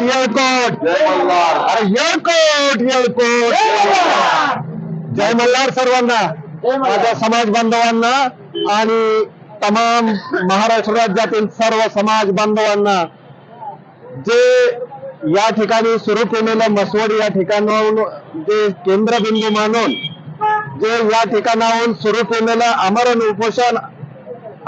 येळकोट येळकोट अरे येळकोट येळकोट जय मल्हार. सर्वांना माझ्या समाज बांधवांना आणि तमाम महाराष्ट्र राज्यातील सर्व समाज बांधवांना. जे या ठिकाणी सुरू केलेलं मसवड या ठिकाणाहून जे केंद्रबिंदू मानून जे या ठिकाणाहून सुरू केलेलं आमरण उपोषण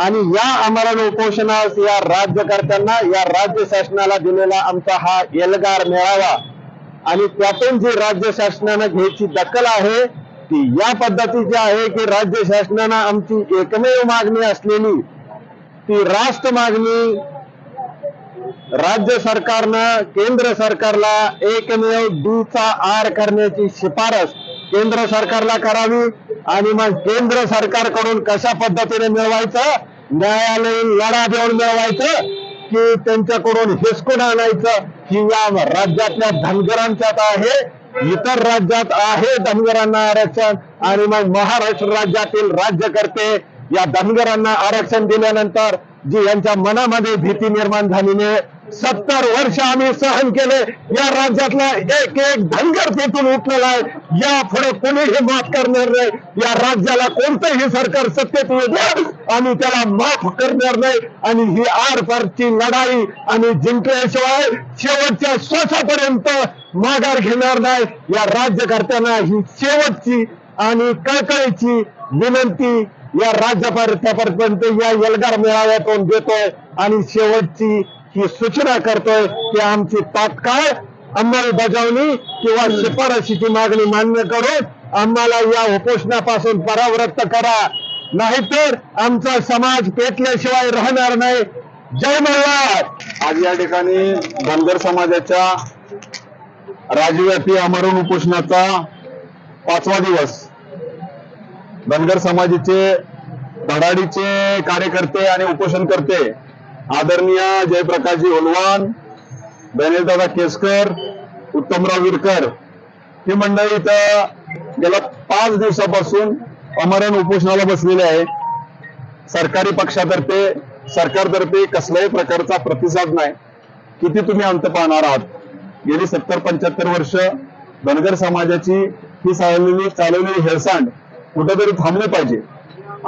आणि या आमरण उपोषणास या राज्यकर्त्यांना या राज्य शासनाला दिलेला आमचा हा एल्गार मिळावा आणि त्यातून जी राज्य शासनानं घ्यायची दखल आहे ती या पद्धतीची आहे की राज्य शासनानं आमची एकमेव मागणी असलेली ती राष्ट्र मागणी राज्य सरकारनं केंद्र सरकारला एकमेव डीचा आर करण्याची शिफारस केंद्र सरकारला करावी आणि मग केंद्र सरकारकडून कशा पद्धतीने मिळवायचं? न्यायालयीन लढा देऊन मिळवायचं की त्यांच्याकडून हिसकून आणायचं? ही या राज्यातल्या धनगरांच्यात आहे इतर राज्यात आहे धनगरांना आरक्षण आणि मग महाराष्ट्र राज्यातील राज्यकर्ते या धनगरांना आरक्षण दिल्यानंतर जी यांच्या मनामध्ये भीती निर्माण झालेली आहे. सत्तर वर्ष आम्ही सहन केले. या राज्यातला एक एक धनगर तिथून उठलेला आहे. या पुढे कोणीही माफ करणार नाही. या राज्याला कोणतंही सरकार सत्तेत येऊ आणि आम्ही त्याला माफ करणार नाही. आणि ही आरपारची लढाई आणि जिंकल्याशिवाय शेवटच्या श्वासापर्यंत माघार घेणार नाही. या राज्यकर्त्यांना ही शेवटची आणि कळकळीची विनंती या राज्यकर्त्यापर्यंत या एल्गार मेळाव्यातून देतोय आणि शेवटची ही सूचना करतोय की आमची तात्काळ अंमलबजावणी किंवा शिफारशीची मागणी मान्य करून आम्हाला या उपोषणापासून परावृत्त करा. नाहीतर आमचा समाज पेटल्याशिवाय राहणार नाही. जय मल्हार! आज या ठिकाणी धनगर समाजाच्या राजव्यापी अमरण उपोषणाचा पाचवा दिवस धनगर समाजाचे धडाडीचे कार्यकर्ते आणि उपोषणकर्ते आदरणीय जयप्रकाशजी होलवान दादा केसकर उत्तमराव विरकर ही मंडळी इथं गेल्या पाच दिवसापासून अमरण उपोषणाला बसलेले आहे. सरकारी पक्षातर्फे सरकारतर्फे कसल्याही प्रकारचा प्रतिसाद नाही. किती तुम्ही अंत पाहणार आहात? गेली सत्तर पंच्याहत्तर वर्ष धनगर समाजाची ही चालवलेली चालवलेली हेळसांड कुठेतरी थांबलं पाहिजे.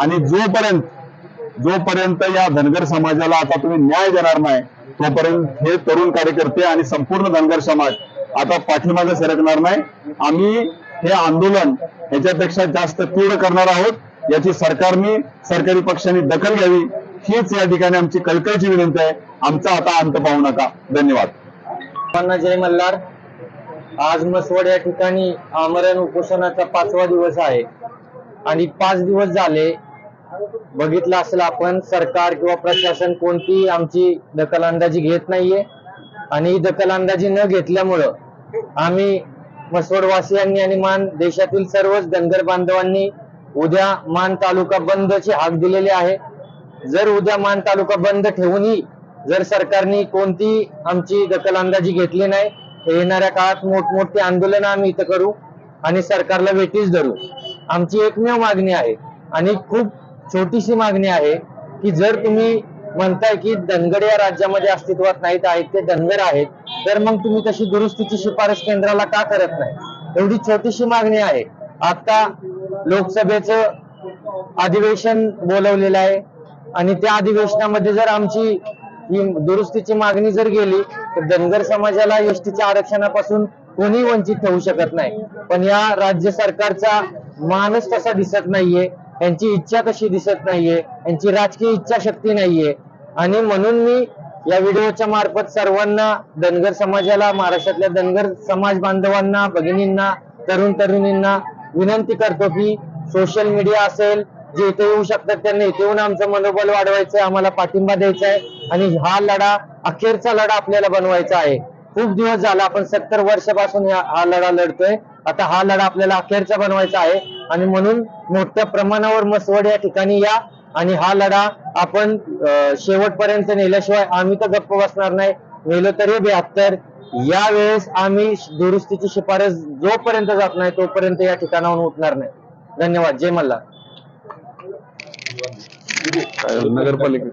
आणि जोपर्यंत जोपर्यंत या धनगर समाजाला आता तुम्ही न्याय देणार नाही तोपर्यंत हे तरुण कार्यकर्ते आणि संपूर्ण धनगर समाज आता पाठीमागे सरकणार नाही. आम्ही हे आंदोलन याच्यापेक्षा जास्त तीव्र करणार आहोत. याची सरकारने सरकारी पक्षांनी दखल घ्यावी. हीच या ठिकाणी आमची कळकळीची विनंती आहे. आमचा आता अंत पाहू नका. धन्यवाद. जय मल्हार. आज मसवड या ठिकाणी आमरण उपोषणाचा पाचवा दिवस आहे. आणि पाच दिवस झाले बघितलं असेल आपण सरकार किंवा प्रशासन कोणती आमची दखलंदाजी घेत नाहीये. आणि ही दखलंदाजी न घेतल्यामुळं आम्ही मसवडवासियांनी आणि मान देशातील सर्वच धनगर बांधवांनी उद्या मान तालुका बंदची हाक दिलेली आहे. जर उद्या मान तालुका बंद ठेवूनही जर सरकारने कोणती आमची दखलंदाजी घेतली नाही येणाऱ्या काळात मोठमोठी आंदोलन आम्ही इथं करू आणि सरकारला वेटीच धरू. आमची एकमेव मागणी आहे. आणि खूप छोटीशी मागणी आहे की जर तुम्ही म्हणताय की धनगर या राज्यामध्ये अस्तित्वात नाहीत आहेत ते धनगर आहेत तर मग तुम्ही तशी दुरुस्तीची शिफारस केंद्राला का करत नाही? एवढी छोटीशी मागणी आहे. आता लोकसभेचं अधिवेशन बोलवलेलं आहे. आणि त्या अधिवेशनामध्ये जर आमची ही दुरुस्तीची मागणी जर गेली तर धनगर समाजाला एसटीच्या आरक्षणापासून कोणी वंचित ठेवू शकत नाही. पण या राज्य सरकारचा माणूस तसा दिसत नाहीये यांची इच्छा कशी दिसत नाहीये यांची राजकीय इच्छाशक्ती नाहीये. आणि म्हणून मी या व्हिडिओच्या मार्फत सर्वांना धनगर समाजाला महाराष्ट्रातल्या धनगर समाज बांधवांना भगिनींना तरुण तरुणींना विनंती करतो की सोशल मीडिया असेल जे इथे येऊ शकतात त्यांनी इथे येऊन आमचं मनोबल वाढवायचं आहे आम्हाला पाठिंबा द्यायचा आहे. आणि हा लढा अखेरचा लढा आपल्याला बनवायचा आहे. खूप दिवस झाला आपण सत्तर वर्षापासून हा लढा लढतोय. आता हा लढा आपल्याला अखेरचा बनवायचा आहे. आणि म्हणून मोठ्या प्रमाणावर मसवड या ठिकाणी या. आणि हा लढा आपण शेवटपर्यंत नेल्याशिवाय आम्ही तर गप्प बसणार नाही. नेलो तरी या यावेळेस आम्ही दुरुस्तीची शिफारस जोपर्यंत जात नाही तोपर्यंत या ठिकाणाहून उठणार नाही. धन्यवाद. जय मल्हार. नगरपालिका.